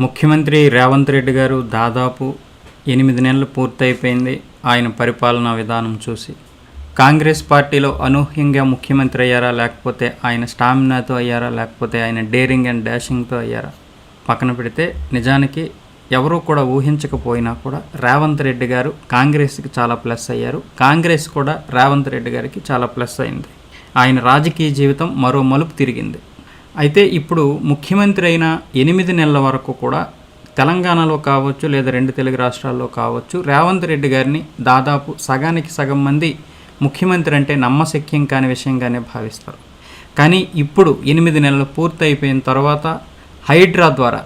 ముఖ్యమంత్రి రేవంత్ రెడ్డి గారు దాదాపు ఎనిమిది నెలలు పూర్తయిపోయింది ఆయన పరిపాలనా విధానం చూసి. కాంగ్రెస్ పార్టీలో అనూహ్యంగా ముఖ్యమంత్రి అయ్యారా లేకపోతే ఆయన స్టామినాతో అయ్యారా లేకపోతే ఆయన డేరింగ్ అండ్ డాషింగ్తో అయ్యారా? పక్కన పెడితే నిజానికి ఎవరూ కూడా ఊహించకపోయినా కూడా రేవంత్ రెడ్డి గారు కాంగ్రెస్కి చాలా ప్లస్ అయ్యారు. కాంగ్రెస్ కూడా రేవంత్ రెడ్డి గారికి చాలా ప్లస్ అయింది. ఆయన రాజకీయ జీవితం మరో మలుపు తిరిగింది. అయితే ఇప్పుడు ముఖ్యమంత్రి అయిన ఎనిమిది నెలల వరకు కూడా తెలంగాణలో కావచ్చు లేదా రెండు తెలుగు రాష్ట్రాల్లో కావచ్చు రేవంత్ రెడ్డి గారిని దాదాపు సగానికి సగం మంది ముఖ్యమంత్రి అంటే నమ్మశక్యం కాని విషయంగానే భావిస్తారు. కానీ ఇప్పుడు ఎనిమిది నెలలు పూర్తయిపోయిన తర్వాత హైడ్రా ద్వారా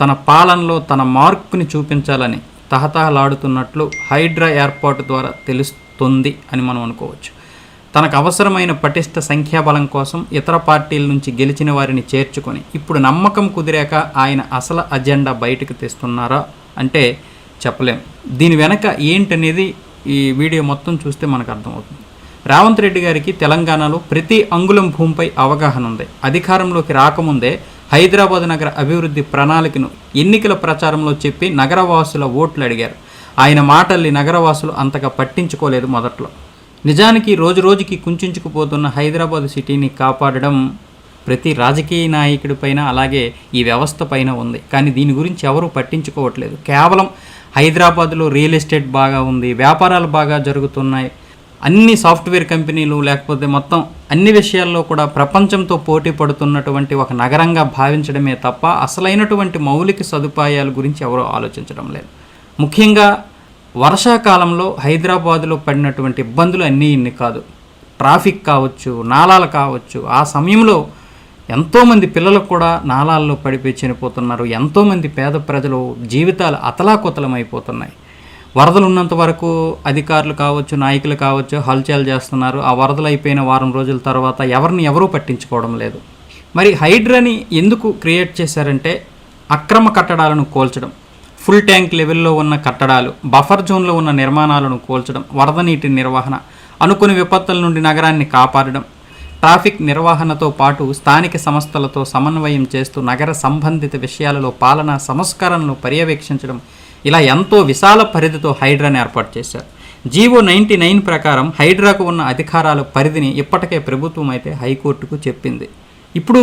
తన పాలనలో తన మార్కుని చూపించాలని తహతహలాడుతున్నట్లు హైడ్రా ఏర్పాటు ద్వారా తెలుస్తుంది అని మనం అనుకోవచ్చు. తనకు అవసరమైన పటిష్ట సంఖ్యాబలం కోసం ఇతర పార్టీల నుంచి గెలిచిన వారిని చేర్చుకొని ఇప్పుడు నమ్మకం కుదిరాక ఆయన అసలు అజెండా బయటకు తెస్తున్నారా అంటే చెప్పలేం. దీని వెనక ఏంటనేది ఈ వీడియో మొత్తం చూస్తే మనకు అర్థమవుతుంది. రేవంత్ రెడ్డి గారికి తెలంగాణలో ప్రతి అంగుళం భూమిపై అవగాహన ఉంది. అధికారంలోకి రాకముందే హైదరాబాద్ నగర అభివృద్ధి ప్రణాళికను ఎన్నికల ప్రచారంలో చెప్పి నగరవాసుల ఓట్లు అడిగారు. ఆయన మాటల్ని నగరవాసులు అంతగా పట్టించుకోలేదు మొదట్లో. నిజానికి రోజు రోజుకి కుంచుకుపోతున్న హైదరాబాద్ సిటీని కాపాడడం ప్రతి రాజకీయ నాయకుడిపైన అలాగే ఈ వ్యవస్థ పైన ఉంది. కానీ దీని గురించి ఎవరూ పట్టించుకోవట్లేదు. కేవలం హైదరాబాద్లో రియల్ ఎస్టేట్ బాగా ఉంది వ్యాపారాలు బాగా జరుగుతున్నాయి అన్ని సాఫ్ట్వేర్ కంపెనీలు లేకపోతే మొత్తం అన్ని విషయాల్లో కూడా ప్రపంచంతో పోటీ పడుతున్నటువంటి ఒక నగరంగా భావించడమే తప్ప అసలైనటువంటి మౌలిక సదుపాయాల గురించి ఎవరూ ఆలోచించడం లేదు. ముఖ్యంగా వర్షాకాలంలో హైదరాబాదులో పడినటువంటి ఇబ్బందులు అన్నీ ఇన్ని కాదు. ట్రాఫిక్ కావచ్చు నాలాలు కావచ్చు. ఆ సమయంలో ఎంతోమంది పిల్లలు కూడా నాలాల్లో పడిపోయి చనిపోతున్నారు. ఎంతోమంది పేద ప్రజలు జీవితాలు అతలాకుతలమైపోతున్నాయి. వరదలు ఉన్నంత వరకు అధికారులు కావచ్చు నాయకులు కావచ్చు హల్చల్ చేస్తున్నారు. ఆ వరదలు అయిపోయిన వారం రోజుల తర్వాత ఎవరిని ఎవరూ పట్టించుకోవడం లేదు. మరి హైడ్రాని ఎందుకు క్రియేట్ చేశారంటే అక్రమ కట్టడాలను కోల్చడం. ఫుల్ ట్యాంక్ లెవెల్లో ఉన్న కట్టడాలు బఫర్ జోన్లో ఉన్న నిర్మాణాలను కోల్చడం వరద నీటి నిర్వహణ అనుకుని విపత్తుల నుండి నగరాన్ని కాపాడడం ట్రాఫిక్ నిర్వహణతో పాటు స్థానిక సంస్థలతో సమన్వయం చేస్తూ నగర సంబంధిత విషయాలలో పాలనా సంస్కరణలు పర్యవేక్షించడం ఇలా ఎంతో విశాల పరిధితో హైడ్రాని ఏర్పాటు చేశారు. జీవో నైంటీ నైన్ ప్రకారం హైడ్రాకు ఉన్న అధికారాల పరిధిని ఇప్పటికే ప్రభుత్వం అయితే హైకోర్టుకు చెప్పింది. ఇప్పుడు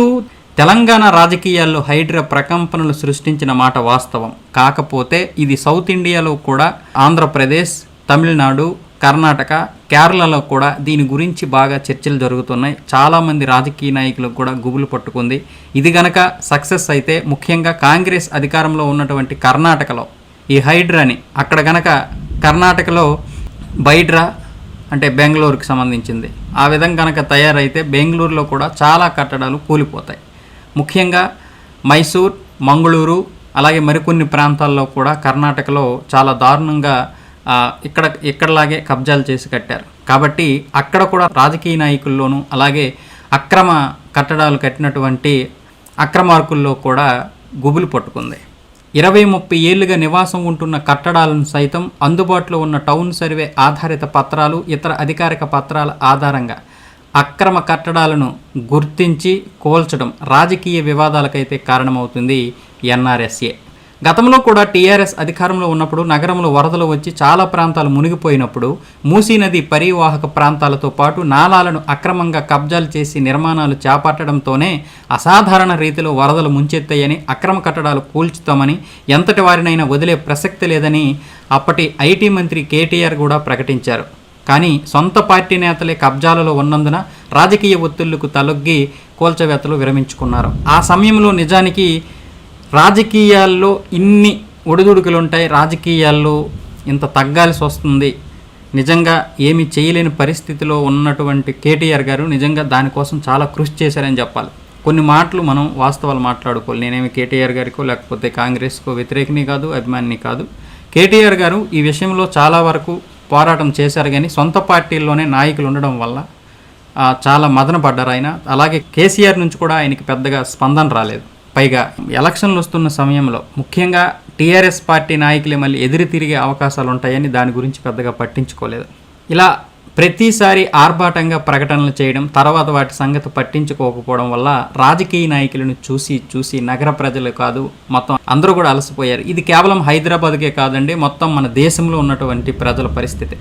తెలంగాణ రాజకీయాల్లో హైడ్రా ప్రకంపనలు సృష్టించిన మాట వాస్తవం. కాకపోతే ఇది సౌత్ ఇండియాలో కూడా ఆంధ్రప్రదేశ్ తమిళనాడు కర్ణాటక కేరళలో కూడా దీని గురించి బాగా చర్చలు జరుగుతున్నాయి. చాలామంది రాజకీయ నాయకులకు కూడా గుబులు పట్టుకుంది. ఇది గనక సక్సెస్ అయితే ముఖ్యంగా కాంగ్రెస్ అధికారంలో ఉన్నటువంటి కర్ణాటకలో ఈ హైడ్రాని అక్కడ గనక కర్ణాటకలో బైడ్రా అంటే బెంగళూరుకి సంబంధించింది. ఆ విధంగా కనుక తయారైతే బెంగళూరులో కూడా చాలా కట్టడాలు కూలిపోతాయి. ముఖ్యంగా మైసూర్ మంగళూరు అలాగే మరికొన్ని ప్రాంతాల్లో కూడా కర్ణాటకలో చాలా దారుణంగా ఇక్కడ ఇక్కడలాగే కబ్జాలు చేసి కట్టారు. కాబట్టి అక్కడ కూడా రాజకీయ నాయకుల్లోనూ అలాగే అక్రమ కట్టడాలు కట్టినటువంటి అక్రమార్కుల్లో కూడా గుబులు పట్టుకుంది. ఇరవై ముప్పై ఏళ్ళుగా నివాసం ఉంటున్న కట్టడాలను సైతం అందుబాటులో ఉన్న టౌన్ సర్వే ఆధారిత పత్రాలు ఇతర అధికారిక పత్రాల ఆధారంగా అక్రమ కట్టడాలను గుర్తించి కోల్చడం రాజకీయ వివాదాలకైతే కారణమవుతుంది ఎన్ఆర్ఎస్ఏ. గతంలో కూడా టీఆర్ఎస్ అధికారంలో ఉన్నప్పుడు నగరంలో వరదలు వచ్చి చాలా ప్రాంతాలు మునిగిపోయినప్పుడు మూసీ నది పరివాహక ప్రాంతాలతో పాటు నాలాలను అక్రమంగా కబ్జాలు చేసి నిర్మాణాలు చేపట్టడంతోనే అసాధారణ రీతిలో వరదలు ముంచెత్తాయని అక్రమ కట్టడాలు కూల్చుతామని ఎంతటి వారినైనా వదిలే ప్రసక్తి లేదని అప్పటి ఐటీ మంత్రి కేటీఆర్ కూడా ప్రకటించారు. కానీ సొంత పార్టీ నేతలే కబ్జాలలో ఉన్నందున రాజకీయ ఒత్తిళ్ళకు తలొగ్గి కోల్చవేతలు విరమించుకున్నారు. ఆ సమయంలో నిజానికి రాజకీయాల్లో ఇన్ని ఒడిదుడుకులు ఉంటాయి రాజకీయాల్లో ఇంత తగ్గాల్సి వస్తుంది నిజంగా ఏమి చేయలేని పరిస్థితిలో ఉన్నటువంటి కేటీఆర్ గారు నిజంగా దానికోసం చాలా కృషి చేశారని చెప్పాలి. కొన్ని మాటలు మనం వాస్తవాలు మాట్లాడుకోవాలి. నేనేమి కేటీఆర్ గారికో లేకపోతే కాంగ్రెస్కో వ్యతిరేకిని కాదు అభిమానిని కాదు. కేటీఆర్ గారు ఈ విషయంలో చాలా వరకు పోరాటం చేశారు కానీ సొంత పార్టీల్లోనే నాయకులు ఉండడం వల్ల చాలా మదన పడ్డారు ఆయన. అలాగే కేసీఆర్ నుంచి కూడా ఆయనకి పెద్దగా స్పందన రాలేదు. పైగా ఎలక్షన్లు వస్తున్న సమయంలో ముఖ్యంగా టీఆర్ఎస్ పార్టీ నాయకులే మళ్ళీ ఎదురు తిరిగే అవకాశాలు ఉంటాయని దాని గురించి పెద్దగా పట్టించుకోలేదు. ఇలా ప్రతిసారి ఆర్భాటంగా ప్రకటనలు చేయడం తర్వాత వాటి సంగతి పట్టించుకోకపోవడం వల్ల రాజకీయ నాయకులను చూసి చూసి నగర ప్రజలు కాదు మొత్తం అందరూ కూడా అలసిపోయారు. ఇది కేవలం హైదరాబాద్కే కాదండి మొత్తం మన దేశంలో ఉన్నటువంటి ప్రజల పరిస్థితి.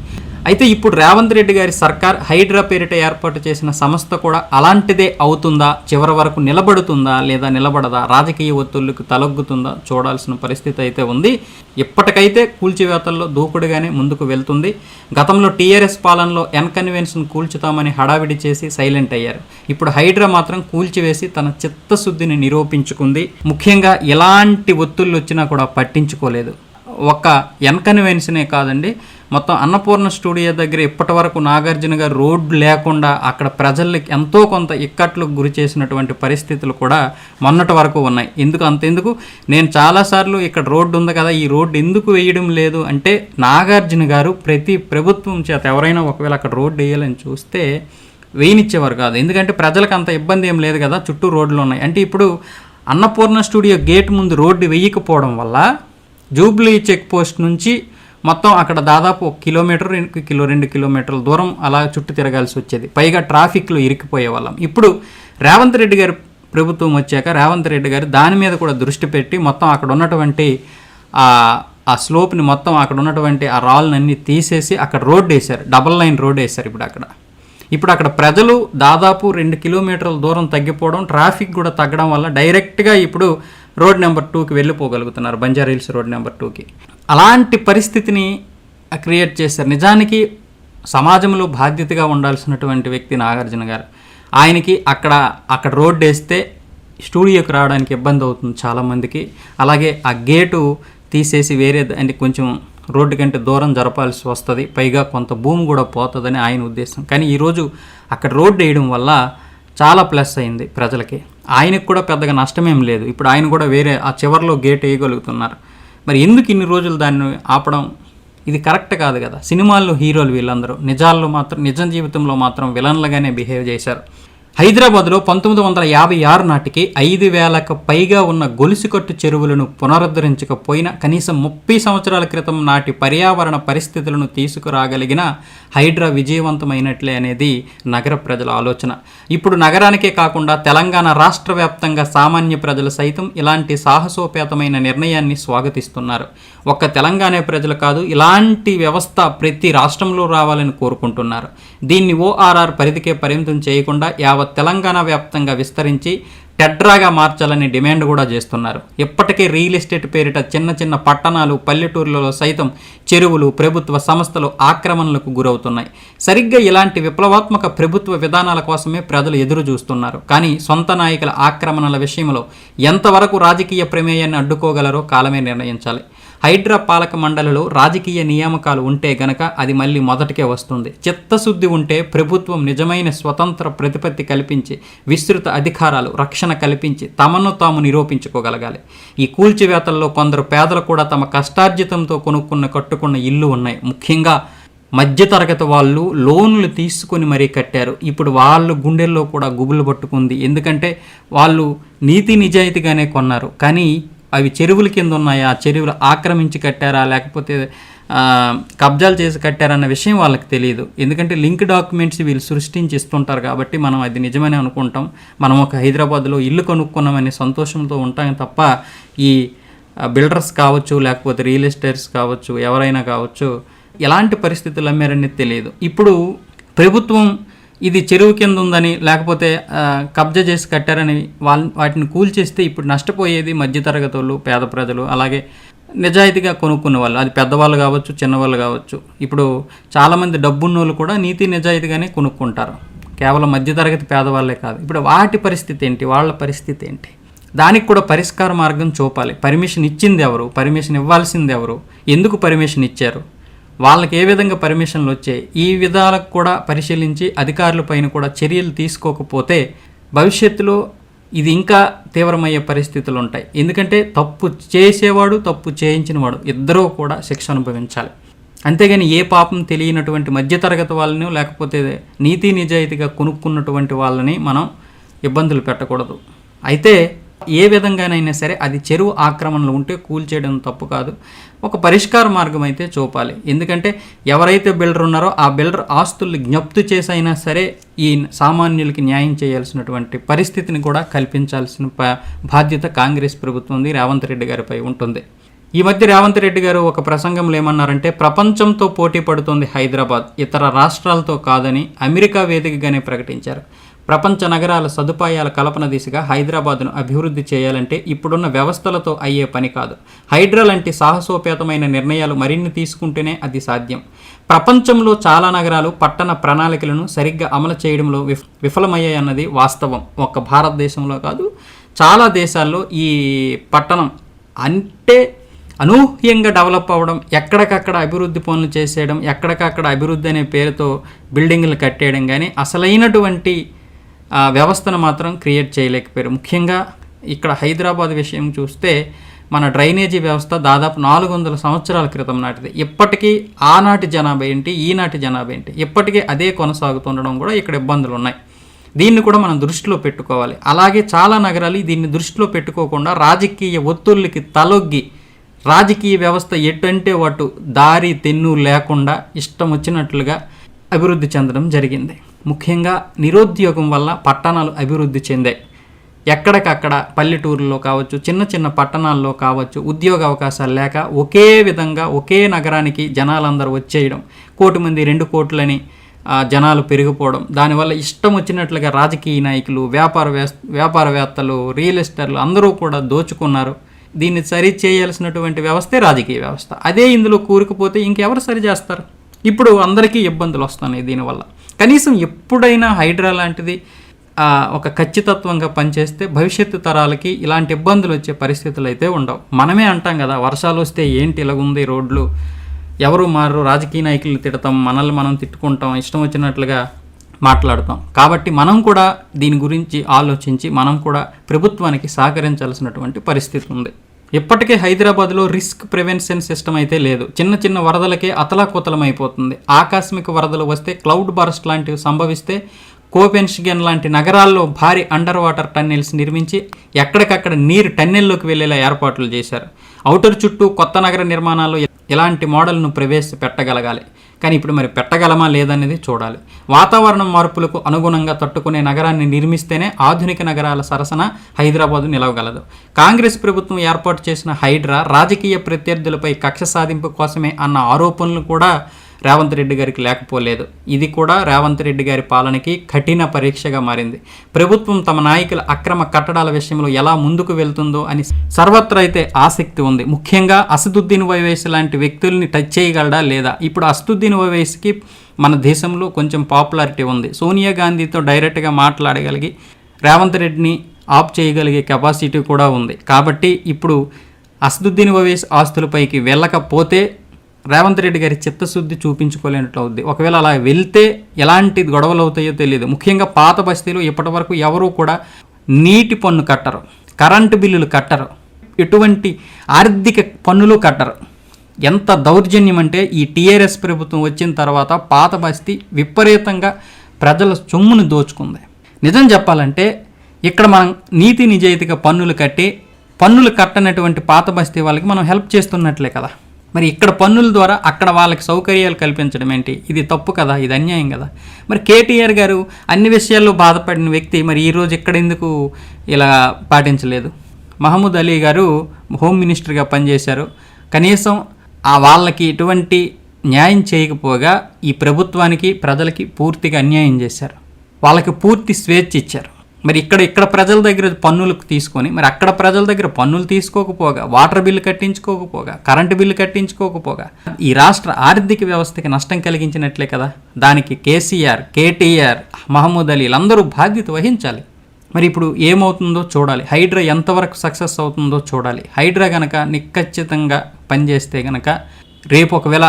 అయితే ఇప్పుడు రేవంత్ రెడ్డి గారి సర్కార్ హైడ్రా పేరిట ఏర్పాటు చేసిన సంస్థ కూడా అలాంటిదే అవుతుందా? చివరి వరకు నిలబడుతుందా లేదా నిలబడదా? రాజకీయ ఒత్తిళ్ళకు తలొగ్గుతుందా? చూడాల్సిన పరిస్థితి అయితే ఉంది. ఇప్పటికైతే కూల్చివేతల్లో దూకుడుగానే ముందుకు వెళ్తుంది. గతంలో టీఆర్ఎస్ పాలనలో ఎన్ కన్వెన్షన్ కూల్చుతామని హడావిడి చేసి సైలెంట్ అయ్యారు. ఇప్పుడు హైడ్రా మాత్రం కూల్చివేసి తన చిత్తశుద్ధిని నిరూపించుకుంది. ముఖ్యంగా ఎలాంటి ఒత్తుళ్ళు వచ్చినా కూడా పట్టించుకోలేదు. ఒక్క ఎన్కన్వెన్షనే కాదండి. మొత్తం అన్నపూర్ణ స్టూడియో దగ్గర ఇప్పటి వరకు నాగార్జున గారు రోడ్డు లేకుండా అక్కడ ప్రజలకి ఎంతో కొంత ఇక్కట్లకు గురి చేసినటువంటి పరిస్థితులు కూడా మొన్నటి వరకు ఉన్నాయి. ఎందుకు అంతెందుకు నేను చాలాసార్లు ఇక్కడ రోడ్డు ఉంది కదా ఈ రోడ్డు ఎందుకు వేయడం లేదు అంటే నాగార్జున గారు ప్రతి ప్రభుత్వం చేత ఎవరైనా ఒకవేళ అక్కడ రోడ్డు వేయాలని చూస్తే వేయనిచ్చేవారు కాదు. ఎందుకంటే ప్రజలకు అంత ఇబ్బంది ఏం లేదు కదా చుట్టూ రోడ్లు ఉన్నాయి. అంటే ఇప్పుడు అన్నపూర్ణ స్టూడియో గేట్ ముందు రోడ్డు వేయకపోవడం వల్ల జూబ్లీ చెక్ పోస్ట్ నుంచి మొత్తం అక్కడ దాదాపు ఒక కిలోమీటర్ రెండు కిలో రెండు కిలోమీటర్ల దూరం అలా చుట్టూ తిరగాల్సి వచ్చేది. పైగా ట్రాఫిక్లో ఇరికిపోయే వాళ్ళం. ఇప్పుడు రేవంత్ రెడ్డి గారి ప్రభుత్వం వచ్చాక రేవంత్ రెడ్డి గారు దాని మీద కూడా దృష్టి పెట్టి మొత్తం అక్కడ ఉన్నటువంటి ఆ స్లోప్ని మొత్తం అక్కడ ఉన్నటువంటి ఆ రాళ్ళనన్నీ తీసేసి అక్కడ రోడ్ వేశారు. డబల్ లైన్ రోడ్ వేశారు ఇప్పుడు అక్కడ. ఇప్పుడు అక్కడ ప్రజలు దాదాపు రెండు కిలోమీటర్ల దూరం తగ్గిపోవడం ట్రాఫిక్ కూడా తగ్గడం వల్ల డైరెక్ట్గా ఇప్పుడు రోడ్ నెంబర్ టూకి వెళ్ళిపోగలుగుతున్నారు. బంజారా హిల్స్ రోడ్ నెంబర్ టూకి. అలాంటి పరిస్థితిని క్రియేట్ చేశారు. నిజానికి సమాజంలో బాధ్యతగా ఉండాల్సినటువంటి వ్యక్తి నాగార్జున గారు. ఆయనకి అక్కడ అక్కడ రోడ్డు వేస్తే స్టూడియోకి రావడానికి ఇబ్బంది అవుతుంది చాలామందికి. అలాగే ఆ గేటు తీసేసి వేరే అంటే కొంచెం రోడ్డు కంటే దూరం జరపాల్సి వస్తుంది. పైగా కొంత భూమి కూడా పోతుందని ఆయన ఉద్దేశం. కానీ ఈరోజు అక్కడ రోడ్డు వేయడం వల్ల చాలా ప్లస్ అయింది ప్రజలకి. ఆయనకు కూడా పెద్దగా నష్టమేం లేదు. ఇప్పుడు ఆయన కూడా వేరే ఆ చివరిలో గేట్ వేయగలుగుతున్నారు. మరి ఎందుకు ఇన్ని రోజులు దాన్ని ఆపడం? ఇది కరెక్ట్ కాదు కదా. సినిమాల్లో హీరోలు వీళ్ళందరూ నిజాల్లో మాత్రం నిజ జీవితంలో మాత్రం విలన్లుగానే బిహేవ్ చేశారు. హైదరాబాద్లో పంతొమ్మిది వందల యాభై ఆరు నాటికి ఐదు వేలకు పైగా ఉన్న గొలుసుకట్టు చెరువులను పునరుద్ధరించకపోయినా కనీసం ముప్పై సంవత్సరాల క్రితం నాటి పర్యావరణ పరిస్థితులను తీసుకురాగలిగిన హైడ్రా విజయవంతమైనట్లే అనేది నగర ప్రజల ఆలోచన. ఇప్పుడు నగరానికే కాకుండా తెలంగాణ రాష్ట్ర వ్యాప్తంగా సామాన్య ప్రజలు సైతం ఇలాంటి సాహసోపేతమైన నిర్ణయాన్ని స్వాగతిస్తున్నారు. ఒక్క తెలంగాణ ప్రజలు కాదు ఇలాంటి వ్యవస్థ ప్రతి రాష్ట్రంలో రావాలని కోరుకుంటున్నారు. దీన్ని ఓఆర్ఆర్ పరిధికే పరిమితం చేయకుండా యావత్ తెలంగాణ వ్యాప్తంగా విస్తరించి టెడ్రాగా మార్చాలని డిమాండ్ కూడా చేస్తున్నారు. ఇప్పటికే రియల్ ఎస్టేట్ పేరిట చిన్న చిన్న పట్టణాలు పల్లెటూర్లలో సైతం చెరువులు ప్రభుత్వ సంస్థలు ఆక్రమణలకు గురవుతున్నాయి. సరిగ్గా ఇలాంటి విప్లవాత్మక ప్రభుత్వ విధానాల కోసమే ప్రజలు ఎదురు చూస్తున్నారు. కానీ సొంత నాయకుల ఆక్రమణల విషయంలో ఎంతవరకు రాజకీయ ప్రమేయాన్ని అడ్డుకోగలరో కాలమే నిర్ణయించాలి. హైడ్రా పాలక మండలిలో రాజకీయ నియామకాలు ఉంటే గనక అది మళ్ళీ మొదటికే వస్తుంది. చిత్తశుద్ధి ఉంటే ప్రభుత్వం నిజమైన స్వతంత్ర ప్రతిపత్తి కల్పించి విస్తృత అధికారాలు రక్షణ కల్పించి తమను తాము నిరూపించుకోగలగాలి. ఈ కూల్చివేతల్లో కొందరు పేదలు కూడా తమ కష్టార్జితంతో కొనుక్కున్న కట్టుకున్న ఇల్లు ఉన్నాయి. ముఖ్యంగా మధ్యతరగతి వాళ్ళు లోన్లు తీసుకొని మరీ కట్టారు. ఇప్పుడు వాళ్ళు గుండెల్లో కూడా గుబులు పట్టుకుంది. ఎందుకంటే వాళ్ళు నీతి నిజాయితీగానే కొన్నారు. కానీ అవి చెరువుల కింద ఉన్నాయా? ఆ చెరువులు ఆక్రమించి కట్టారా? లేకపోతే కబ్జాలు చేసి కట్టారన్న విషయం వాళ్ళకి తెలియదు ఎందుకంటే లింక్ డాక్యుమెంట్స్ వీళ్ళు సృష్టించి ఇస్తుంటారు కాబట్టి మనం అది నిజమని అనుకుంటాం. మనం ఒక హైదరాబాద్లో ఇల్లు కొనుక్కున్నామనే సంతోషంతో ఉంటాం తప్ప ఈ బిల్డర్స్ కావచ్చు లేకపోతే రియల్ ఎస్టేట్స్ కావచ్చు ఎవరైనా కావచ్చు ఎలాంటి పరిస్థితులు అమ్మారనేది తెలియదు ఇప్పుడు ప్రభుత్వం ఇది చెరువు కింద ఉందని లేకపోతే కబ్జా చేసి కట్టారని వాళ్ళ వాటిని కూల్చేస్తే ఇప్పుడు నష్టపోయేది మధ్యతరగతి వాళ్ళు పేద ప్రజలు అలాగే నిజాయితీగా కొనుక్కున్న వాళ్ళు అది పెద్దవాళ్ళు కావచ్చు చిన్నవాళ్ళు కావచ్చు. ఇప్పుడు చాలామంది డబ్బున్నోళ్ళు కూడా నీతి నిజాయితీగానే కొనుక్కుంటారు. కేవలం మధ్యతరగతి పేదవాళ్ళే కాదు. ఇప్పుడు వాటి పరిస్థితి ఏంటి? వాళ్ళ పరిస్థితి ఏంటి? దానికి కూడా పరిష్కార మార్గం చూపాలి. పర్మిషన్ ఇచ్చింది ఎవరు? పర్మిషన్ ఇవ్వాల్సింది ఎవరు? ఎందుకు పర్మిషన్ ఇచ్చారు? వాళ్ళకి ఏ విధంగా పర్మిషన్లు వచ్చాయి ఈ విధాలకు కూడా పరిశీలించి అధికారుల పైన కూడా చర్యలు తీసుకోకపోతే భవిష్యత్తులో ఇది ఇంకా తీవ్రమయ్యే పరిస్థితులు ఉంటాయి. ఎందుకంటే తప్పు చేసేవాడు తప్పు చేయించినవాడు ఇద్దరూ కూడా శిక్ష అనుభవించాలి. అంతేగాని ఏ పాపం తెలియనటువంటి మధ్యతరగతి వాళ్ళని లేకపోతే నీతి నిజాయితీగా కొనుక్కున్నటువంటి వాళ్ళని మనం ఇబ్బందులు పెట్టకూడదు. అయితే ఏ విధంగానైనా సరే అది చెరువు ఆక్రమణలు ఉంటే కూల్చేయడం తప్పు కాదు. ఒక పరిష్కార మార్గం అయితే చూపాలి. ఎందుకంటే ఎవరైతే బిల్డర్ ఉన్నారో ఆ బిల్డర్ ఆస్తుల్ని జ్ఞప్తు చేసైనా సరే ఈ సామాన్యులకి న్యాయం చేయాల్సినటువంటి పరిస్థితిని కూడా కల్పించాల్సిన బాధ్యత కాంగ్రెస్ ప్రభుత్వం రేవంత్ రెడ్డి గారిపై ఉంటుంది. ఈ మధ్య రేవంత్ రెడ్డి గారు ఒక ప్రసంగంలో ఏమన్నారంటే ప్రపంచంతో పోటీ పడుతోంది హైదరాబాద్. ఇతర రాష్ట్రాలతో కాదని అమెరికా వేదికగానే ప్రకటించారు. ప్రపంచ నగరాల సదుపాయాల కల్పన దిశగా హైదరాబాద్ను అభివృద్ధి చేయాలంటే ఇప్పుడున్న వ్యవస్థలతో అయ్యే పని కాదు. హైడ్రా లాంటి సాహసోపేతమైన నిర్ణయాలు మరిన్ని తీసుకుంటేనే అది సాధ్యం. ప్రపంచంలో చాలా నగరాలు పట్టణ ప్రణాళికలను సరిగ్గా అమలు చేయడంలో విఫ విఫలమయ్యాయన్నది వాస్తవం. ఒక్క భారతదేశంలో కాదు చాలా దేశాల్లో ఈ పట్టణం అంటే అనూహ్యంగా డెవలప్ అవ్వడం ఎక్కడికక్కడ అభివృద్ధి పనులు చేసేయడం ఎక్కడికక్కడ అభివృద్ధి అనే పేరుతో బిల్డింగ్లు కట్టేయడం కానీ అసలైనటువంటి వ్యవస్థను మాత్రం క్రియేట్ చేయలేకపోయారు. ముఖ్యంగా ఇక్కడ హైదరాబాద్ విషయం చూస్తే మన డ్రైనేజీ వ్యవస్థ దాదాపు నాలుగు వందల సంవత్సరాల క్రితం నాటిది. ఇప్పటికీ ఆనాటి జనాభా ఏంటి ఈనాటి జనాభా ఏంటి? ఇప్పటికీ అదే కొనసాగుతుండడం కూడా ఇక్కడ ఇబ్బందులు ఉన్నాయి. దీన్ని కూడా మనం దృష్టిలో పెట్టుకోవాలి. అలాగే చాలా నగరాలు దీన్ని దృష్టిలో పెట్టుకోకుండా రాజకీయ ఒత్తుళ్ళకి తలొగ్గి రాజకీయ వ్యవస్థ ఎటంటే వాటు దారి తెన్ను లేకుండా ఇష్టం వచ్చినట్లుగా అభివృద్ధి చెందడం జరిగింది. ముఖ్యంగా నిరుద్యోగం వల్ల పట్టణాలు అభివృద్ధి చెందాయి. ఎక్కడికక్కడ పల్లెటూరులో కావచ్చు చిన్న చిన్న పట్టణాల్లో కావచ్చు ఉద్యోగ అవకాశాలు లేక ఒకే విధంగా ఒకే నగరానికి జనాలందరూ వచ్చేయడం కోటి మంది రెండు కోట్లని జనాలు పెరిగిపోవడం దానివల్ల ఇష్టం వచ్చినట్లుగా రాజకీయ నాయకులు వ్యాపార వ్యాపారవేత్తలు రియల్ ఎస్టేట్లు అందరూ కూడా దోచుకున్నారు. దీన్ని సరి చేయాల్సినటువంటి వ్యవస్థే రాజకీయ వ్యవస్థ. అదే ఇందులో కూరుకుపోతే ఇంకెవరు సరి చేస్తారు? ఇప్పుడు అందరికీ ఇబ్బందులు వస్తున్నాయి దీనివల్ల. కనీసం ఎప్పుడైనా హైడ్రా లాంటిది ఒక ఖచ్చితత్వంగా పనిచేస్తే భవిష్యత్తు తరాలకి ఇలాంటి ఇబ్బందులు వచ్చే పరిస్థితులు అయితే ఉండవు. మనమే అంటాం కదా వర్షాలు వస్తే ఏంటి ఇలాగుంది రోడ్లు? ఎవరు మారు? రాజకీయ నాయకులు తిడతాం మనల్ని మనం తిట్టుకుంటాం ఇష్టం వచ్చినట్లుగా మాట్లాడతాం. కాబట్టి మనం కూడా దీని గురించి ఆలోచించి మనం కూడా ప్రభుత్వానికి సహకరించాల్సినటువంటి పరిస్థితి ఉంది. ఇప్పటికే హైదరాబాద్లో రిస్క్ ప్రివెన్షన్ సిస్టమ్ అయితే లేదు. చిన్న చిన్న వరదలకే అతలాకుతలం అయిపోతుంది ఆకస్మిక వరదలు వస్తే క్లౌడ్ బరస్ట్ లాంటివి సంభవిస్తే కోపెన్షిగన్ లాంటి నగరాల్లో భారీ అండర్ వాటర్ టన్నెల్స్ నిర్మించి ఎక్కడికక్కడ నీరు టన్నెల్లోకి వెళ్ళేలా ఏర్పాట్లు చేశారు. ఔటర్ చుట్టూ కొత్త నగర నిర్మాణాలు ఇలాంటి మోడల్ను ప్రవేశపెట్టగలగాలి. కానీ ఇప్పుడు మరి పెట్టగలమా లేదనేది చూడాలి. వాతావరణం మార్పులకు అనుగుణంగా తట్టుకునే నగరాన్ని నిర్మిస్తేనే ఆధునిక నగరాల సరసన హైదరాబాదు నిలవగలదు. కాంగ్రెస్ ప్రభుత్వం ఏర్పాటు చేసిన హైడ్రా రాజకీయ ప్రత్యర్థులపై కక్ష సాధింపు కోసమే అన్న ఆరోపణలు కూడా రేవంత్ రెడ్డి గారికి లేకపోలేదు. ఇది కూడా రేవంత్ రెడ్డి గారి పాలనకి కఠిన పరీక్షగా మారింది. ప్రభుత్వం తమ నాయకుల అక్రమ కట్టడాల విషయంలో ఎలా ముందుకు వెళ్తుందో అని సర్వత్రా అయితే ఆసక్తి ఉంది. ముఖ్యంగా అసదుద్దీన్ వైవేసి లాంటి వ్యక్తుల్ని టచ్ చేయగలడా లేదా? ఇప్పుడు అసదుద్దీన్ వైవేసికి మన దేశంలో కొంచెం పాపులారిటీ ఉంది. సోనియా గాంధీతో డైరెక్ట్గా మాట్లాడగలిగి రేవంత్ రెడ్డిని ఆప్ చేయగలిగే కెపాసిటీ కూడా ఉంది. కాబట్టి ఇప్పుడు అసదుద్దీన్ ఓవేస్ ఆస్తులపైకి వెళ్ళకపోతే రేవంత్ రెడ్డి గారి చిత్తశుద్ధి చూపించుకోలేనట్లు అవుద్ది ఒకవేళ అలా వెళ్తే ఎలాంటి గొడవలు అవుతాయో తెలియదు. ముఖ్యంగా పాత బస్తీలో ఇప్పటి వరకు ఎవరూ కూడా నీటి పన్ను కట్టరు కరెంటు బిల్లులు కట్టరు ఎటువంటి ఆర్థిక పన్నులు కట్టరు. ఎంత దౌర్జన్యం అంటే ఈ టీఆర్ఎస్ ప్రభుత్వం వచ్చిన తర్వాత పాత బస్తీ విపరీతంగా ప్రజల సొమ్మును దోచుకుంది. నిజం చెప్పాలంటే ఇక్కడ మనం నీతి నిజాయితీగా పన్నులు కట్టి పన్నులు కట్టనటువంటి పాత బస్తీ వాళ్ళకి మనం హెల్ప్ చేస్తున్నట్లే కదా. మరి ఇక్కడ పన్నుల ద్వారా అక్కడ వాళ్ళకి సౌకర్యాలు కల్పించడం ఏంటి? ఇది తప్పు కదా? ఇది అన్యాయం కదా? మరి కేటీఆర్ గారు అన్ని విషయాల్లో బాధపడిన వ్యక్తి మరి ఈరోజు ఇక్కడ ఎందుకు ఇలా పాటించలేదు? మహమూద్ అలీ గారు హోమ్ మినిస్టర్గా పనిచేశారు. కనీసం ఆ వాళ్ళకి ఎటువంటి న్యాయం చేయకపోగా ఈ ప్రభుత్వానికి ప్రజలకి పూర్తిగా అన్యాయం చేశారు. వాళ్ళకి పూర్తి స్వేచ్ఛ ఇచ్చారు. మరి ఇక్కడ ఇక్కడ ప్రజల దగ్గర పన్నులు తీసుకొని మరి అక్కడ ప్రజల దగ్గర పన్నులు తీసుకోకపోగా వాటర్ బిల్లు కట్టించుకోకపోగా కరెంటు బిల్లు కట్టించుకోకపోగా ఈ రాష్ట్ర ఆర్థిక వ్యవస్థకి నష్టం కలిగించినట్లే కదా? దానికి కేసీఆర్ కేటీఆర్ మహమ్మద్ అలీ వీళ్ళందరూ బాధ్యత వహించాలి. మరి ఇప్పుడు ఏమవుతుందో చూడాలి. హైడ్రా ఎంతవరకు సక్సెస్ అవుతుందో చూడాలి. హైడ్రా గనక నిఖచ్చితంగా పనిచేస్తే గనక రేపు ఒకవేళ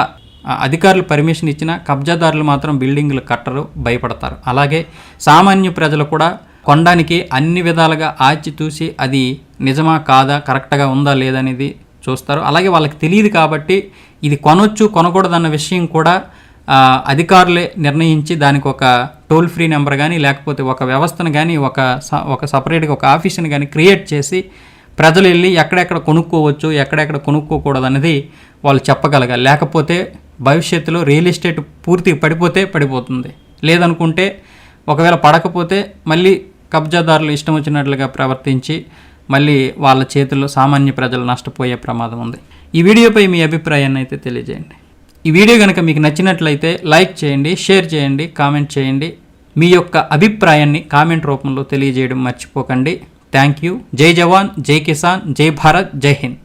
అధికారులు పర్మిషన్ ఇచ్చినా కబ్జాదారులు మాత్రం బిల్డింగ్లు కట్టరు భయపడతారు. అలాగే సామాన్య ప్రజలు కూడా కొనడానికి అన్ని విధాలుగా ఆచితూసి అది నిజమా కాదా కరెక్ట్గా ఉందా లేదనేది చూస్తారు. అలాగే వాళ్ళకి తెలియదు కాబట్టి ఇది కొనొచ్చు కొనకూడదన్న విషయం కూడా అధికారులే నిర్ణయించి దానికి ఒక టోల్ ఫ్రీ నెంబర్ కానీ లేకపోతే ఒక వ్యవస్థను కానీ ఒక స- ఒక సపరేట్గా ఒక ఆఫీస్ని కానీ క్రియేట్ చేసి ప్రజలు వెళ్ళి ఎక్కడెక్కడ కొనుక్కోవచ్చు ఎక్కడెక్కడ కొనుక్కోకూడదు అనేది వాళ్ళు చెప్పగలగాలి. లేకపోతే భవిష్యత్తులో రియల్ ఎస్టేట్ పూర్తిగా పడిపోతే పడిపోతుంది. లేదనుకుంటే ఒకవేళ పడకపోతే మళ్ళీ కబ్జాదారులు ఇష్టం వచ్చినట్లుగా ప్రవర్తించి మళ్ళీ వాళ్ళ చేతుల్లో సామాన్య ప్రజలు నష్టపోయే ప్రమాదం ఉంది. ఈ వీడియోపై మీ అభిప్రాయాన్ని అయితే తెలియజేయండి. ఈ వీడియో కనుక మీకు నచ్చినట్లయితే లైక్ చేయండి షేర్ చేయండి కామెంట్ చేయండి. మీ యొక్క అభిప్రాయాన్ని కామెంట్ రూపంలో తెలియజేయడం మర్చిపోకండి. Thank you. జై జవాన్ జై కిసాన్ జై భారత్ జై హింద్.